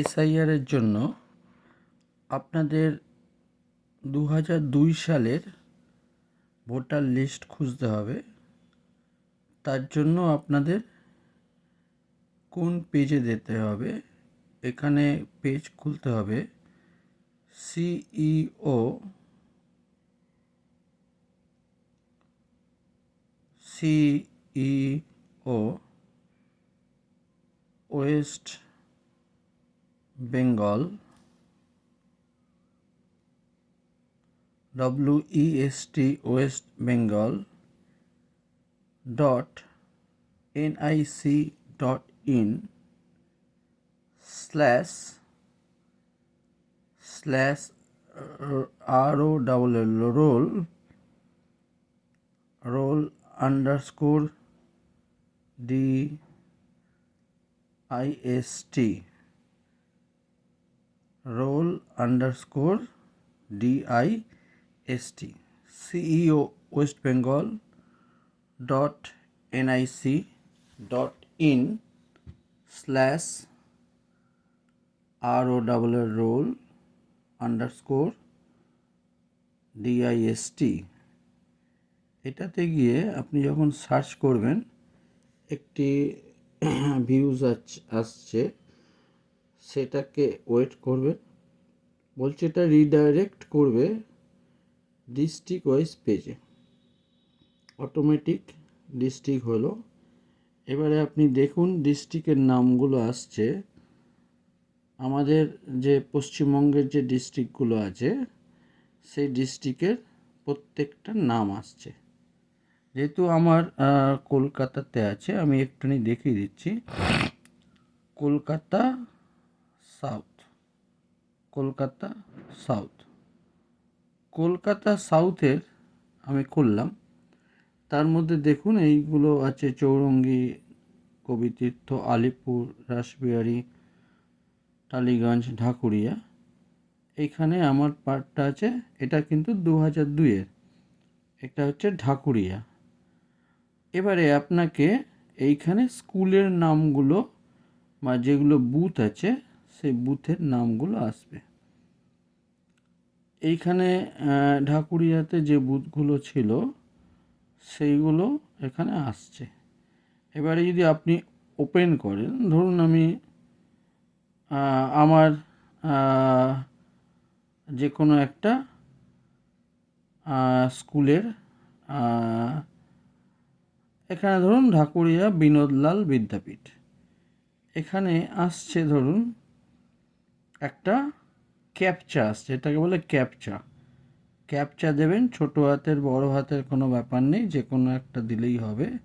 এসআইআরের জন্য আপনাদের দু হাজার দুই সালের ভোটার লিস্ট খুঁজতে হবে। তার জন্য আপনাদের কোন পেজে যেতে হবে? এখানে পেজ খুলতে হবে CEO CEO West Bengal W E S T West Bengal dot NIC dot in slash slash R O double L roll roll underscore D I S T roll underscore D I S T CEO West Bengal dot NIC dot in slash R O double roll underscore DIST এটাতে গিয়ে আপনি যখন search করবেন, একটি views আসছে, সেটাকে wait করবেন। বলছে এটা রিডাইরেক্ট করবে ডিস্ট্রিক্ট ওয়াইজ পেজে অটোমেটিক ডিস্ট্রিক্ট হলো। এবারে আপনি দেখুন ডিস্ট্রিক্টের নামগুলো আসছে। আমাদের যে পশ্চিমবঙ্গের যে ডিস্ট্রিক্টগুলো আছে, সেই ডিস্ট্রিক্টের প্রত্যেকটা নাম আসছে। যেহেতু আমার কলকাতাতে আছে, আমি একটুখানি দেখিয়ে দিচ্ছি। কলকাতা সাউথ। কলকাতা সাউথ। কলকাতা সাউথের আমি করলাম তার মধ্যে দেখুন এইগুলো আছে চৌরঙ্গি কবিতীর্থ আলিপুর, রাসবিহারী, টালিগঞ্জ, ঢাকুরিয়া। এইখানে আমার পার্টটা আছে, এটা কিন্তু দু হাজার দুইয়ের। এটা হচ্ছে ঢাকুরিয়া। এবারে আপনাকে এইখানে স্কুলের নামগুলো বা যেগুলো বুথ আছে সেই বুথের নামগুলো আসবে। এইখানে ঢাকুরিয়াতে যে বুথগুলো ছিল, সেইগুলো এখানে আসছে। এবারে যদি আপনি ওপেন করেন, ধরুন আমি আমার যে কোনো একটা স্কুলের এখানে ধরুন ঢাকুরিয়া বিনোদলাল বিদ্যাপীঠ। এখানে আসছে ধরুন একটা ক্যাপচা আসছে এটাকে বলে ক্যাপচা। ক্যাপচা দেবেন, ছোট হাতের, বড় হাতের কোনো ব্যাপার নেই, যে কোনো একটা দিলেই হবে।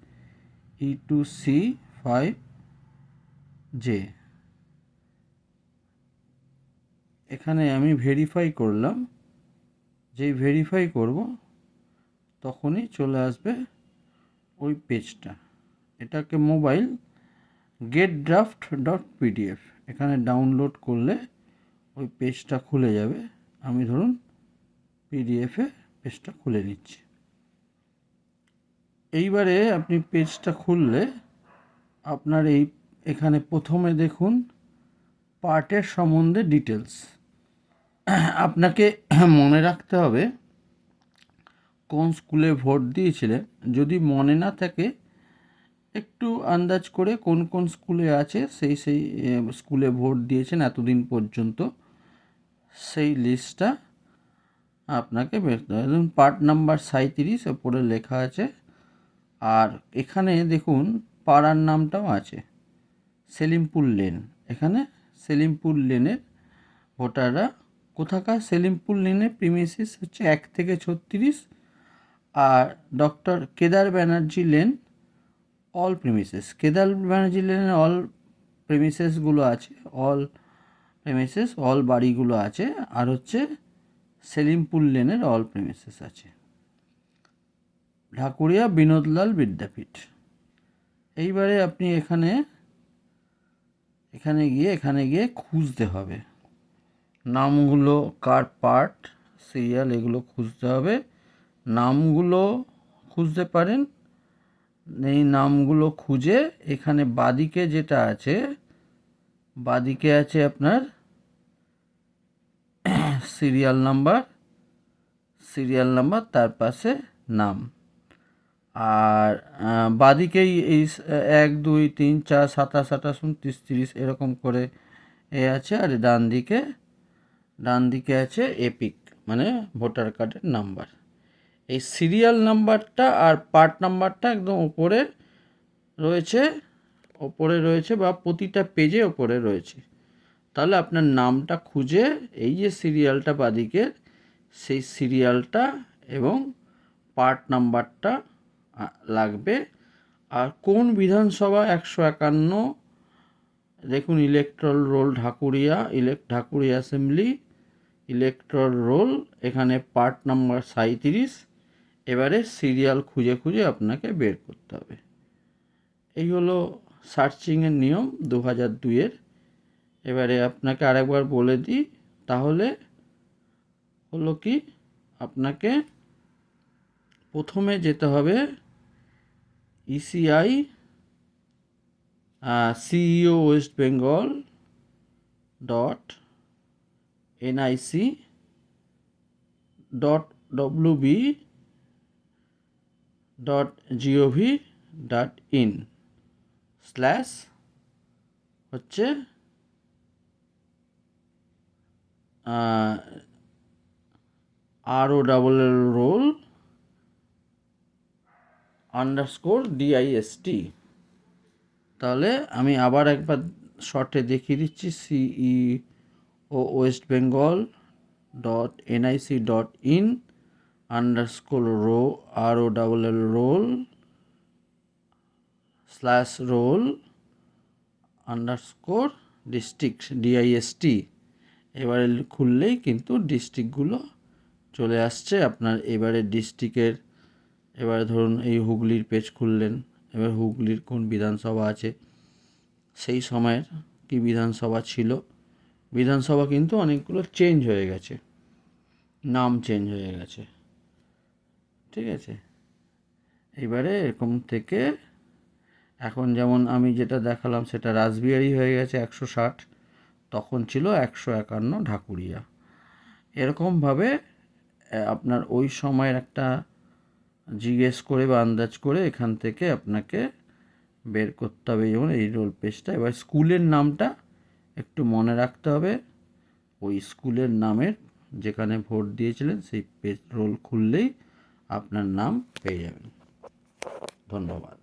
E two C five J. এখানে আমি ভেরিফাই করলাম। যেই ভেরিফাই করব, তখনই চলে আসবে ওই পেজটা। এটাকে mobile get draft dot PDF এখানে ডাউনলোড করলে ওই পেজটা খুলে যাবে। আমি ধরুন পিডিএফে পেজটা খুলে নিচ্ছি। এইবারে আপনি পেজটা খুললে আপনার এই এখানে প্রথমে দেখুন পার্টের সম্বন্ধে ডিটেলস। আপনাকে মনে রাখতে হবে কোন স্কুলে ভোট দিয়েছিলেন। যদি মনে না থাকে, একটু আন্দাজ করে কোন কোন স্কুলে আছে, সেই সেই স্কুলে ভোট দিয়েছেন এতদিন পর্যন্ত। সেই লিস্টটা আপনাকে বেরতে হবে। ধরুন পার্ট নাম্বার সাঁত্রিশ ওপরে লেখা আছে। আর এখানে দেখুন, পাড়ার নামটাও আছে। সেলিমপুর লেন। এখানে সেলিমপুর লেনের ভোটাররা কোথাকার? সেলিমপুর লেনের প্রিমিসিস হচ্ছে এক থেকে ছত্রিশ। আর doctor Kedar Banerjee lane all premises Kedar Banerjee লেনের অল প্রিমিসেসগুলো আছে। অল প্রেমিসেস অল বাড়িগুলো আছে, আর হচ্ছে সেলিমপুর লেনের অল প্রেমিসেস আছে। ঢাকুরিয়া বিনোদলাল বিদ্যাপীঠ। এইবারে আপনি এখানে এখানে গিয়ে এখানে গিয়ে খুঁজতে হবে। নামগুলো, কার পার্ট, সিরিয়াল, এগুলো খুঁজতে হবে। নামগুলো খুঁজতে পারেন। এই নামগুলো খুঁজে এখানে বাদিকে যেটা আছে বাদিকে আছে আপনার সিরিয়াল নাম্বার সিরিয়াল নাম্বার, তার পাশে নাম। আর বাদিকেই এই এক, দুই, তিন, চার, সাতাশ, আঠাশ, উনত্রিশ, তিরিশ, এরকম করে এ আছে। আর ডান দিকে ডান দিকে আছে এপিক মানে ভোটার কার্ডের নাম্বার। এই সিরিয়াল নাম্বারটা আর পার্ট নাম্বারটা একদম উপরে রয়েছে। ওপরে রয়েছে বা প্রতিটা পেজে ওপরে রয়েছে। তাহলে আপনার নামটা খুঁজে এই যে সিরিয়ালটা বাদিকে সেই সিরিয়ালটা এবং পার্ট নাম্বারটা লাগবে। আর কোন বিধানসভা একশো একান্ন? দেখুন electoral roll Dhakuria ইলেক Dhakuria assembly electoral roll এখানে পার্ট নাম্বার সাঁইত্রিশ, এবারে সিরিয়াল খুঁজে খুঁজে আপনাকে বের করতে হবে। এই হলো সার্চিংয়ের নিয়ম দু হাজার দুইয়ের। এবারে আপনাকে আরেকবার বলে দিই, তাহলে হলো কি, আপনাকে প্রথমে যেতে হবে ECI CEO West Bengal dot NIC dot WB dot GOV dot in slash হচ্ছে R O double L roll underscore DIST তাহলে আমি আবার একবার শর্টে দেখিয়ে দিচ্ছি CEO West Bengal dot NIC dot in underscore rho R O double L roll slash roll underscore district DIST এবারে খুললেই কিন্তু ডিস্ট্রিক্টগুলো চলে আসছে। আপনার এবারে ডিস্ট্রিক্টের এবারে ধরুন এই হুগলির পেজ খুললেন, এবার হুগলির কোন বিধানসভা আছে, সেই সময়ের কি বিধানসভা ছিল? বিধানসভা কিন্তু অনেকগুলো চেঞ্জ হয়ে গেছে। নাম চেঞ্জ হয়ে গেছে। ঠিক আছে? এবারে এরকম থেকে এখন যেমন আমি যেটা দেখালাম সেটা রাসবিহারি হয়ে গেছে একশো ষাট, তখন ছিল একশো একান্ন ঢাকুরিয়া। এরকমভাবে আপনার ওই সময়ের একটা জিজ্ঞেস করে বা আন্দাজ করে এখান থেকে আপনাকে বের করতে হবে। যেমন এই রোল পেজটা, এবার স্কুলের নামটা একটু মনে রাখতে হবে। ওই স্কুলের নামের যেখানে ভোট দিয়েছিলেন সেই পেজ, রোল খুললেই আপনার নাম পেয়ে যাবেন। ধন্যবাদ।